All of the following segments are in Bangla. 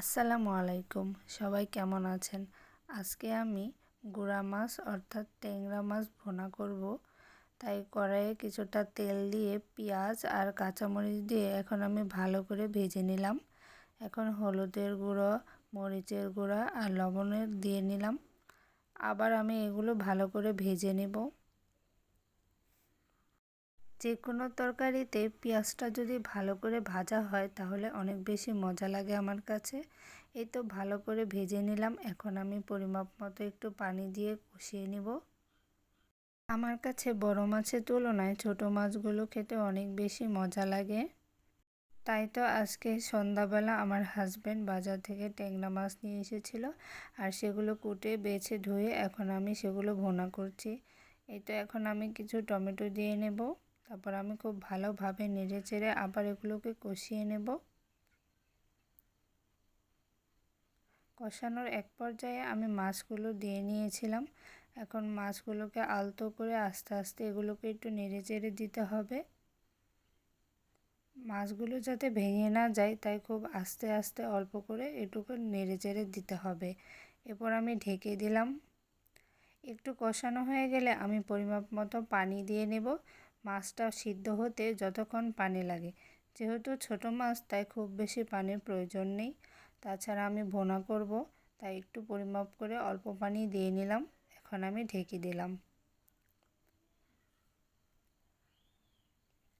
আসসালামু আলাইকুম। সবাই কেমন আছেন? আজকে আমি গুঁড়া মাছ অর্থাৎ ট্যাংরা মাছ ভোনা করব। তাই কড়াইয়ে কিছুটা তেল দিয়ে পেঁয়াজ আর কাঁচামরিচ দিয়ে এখন আমি ভালো করে ভেজে নিলাম। এখন হলুদের গুঁড়ো, মরিচের গুঁড়া আর লবণের দিয়ে নিলাম। আবার আমি এগুলো ভালো করে ভেজে নেব। যে কোনো তরকারিতে পেঁয়াজটা যদি ভালো করে ভাজা হয়, তাহলে অনেক বেশি মজা লাগে আমার কাছে। এই তো ভালো করে ভেজে নিলাম। এখন আমি পরিমাপ মতো একটু পানি দিয়ে কষিয়ে নিব। আমার কাছে বড় মাছের তুলনায় ছোট মাছগুলো খেতে অনেক বেশি মজা লাগে। তাই তো আজকে সন্ধ্যাবেলা আমার হাজব্যান্ড বাজার থেকে ট্যাংরা মাছ নিয়ে এসেছিল আর সেগুলো কুটে, বেছে, ধুয়ে এখন আমি সেগুলো ভোনা করছি। এই তো এখন আমি কিছু টমেটো দিয়ে নেব। তারপর আমি খুব ভালোভাবে নেড়ে চেড়ে আবার এগুলোকে কষিয়ে নেব। কষানোর এক পর্যায়ে আমি মাছগুলো দিয়ে নিয়েছিলাম। এখন মাছগুলোকে আলতো করে আস্তে আস্তে এগুলোকে একটু নেড়ে চেড়ে দিতে হবে। মাছগুলো যাতে ভেঙে না যায়, তাই খুব আস্তে আস্তে অল্প করে এটুকু নেড়ে চেড়ে দিতে হবে। এরপর আমি ঢেকে দিলাম। একটু কষানো হয়ে গেলে আমি পরিমাপ মতো পানি দিয়ে নেব। মাছটা সিদ্ধ হতে যতক্ষণ পানি লাগে। যেহেতু ছোট মাছ, তাই খুব বেশি পানির প্রয়োজন নেই। তাছাড়া আমি ভোনা করব, তাই একটু পরিমাপ করে অল্প পানি দিয়ে নিলাম। এখন আমি ঢেকে দিলাম।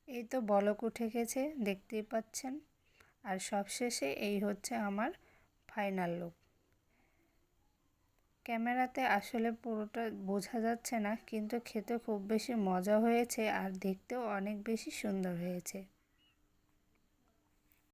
এই তো বলক উঠে গেছে, দেখতেই পাচ্ছেন। আর সবশেষে এই হচ্ছে আমার ফাইনাল লুক ক্যামেরাতে আসলে পুরোটা বোঝা যাচ্ছে না, কিন্তু খেতে খুব বেশি মজা হয়েছে আর দেখতেও অনেক বেশি সুন্দর হয়েছে।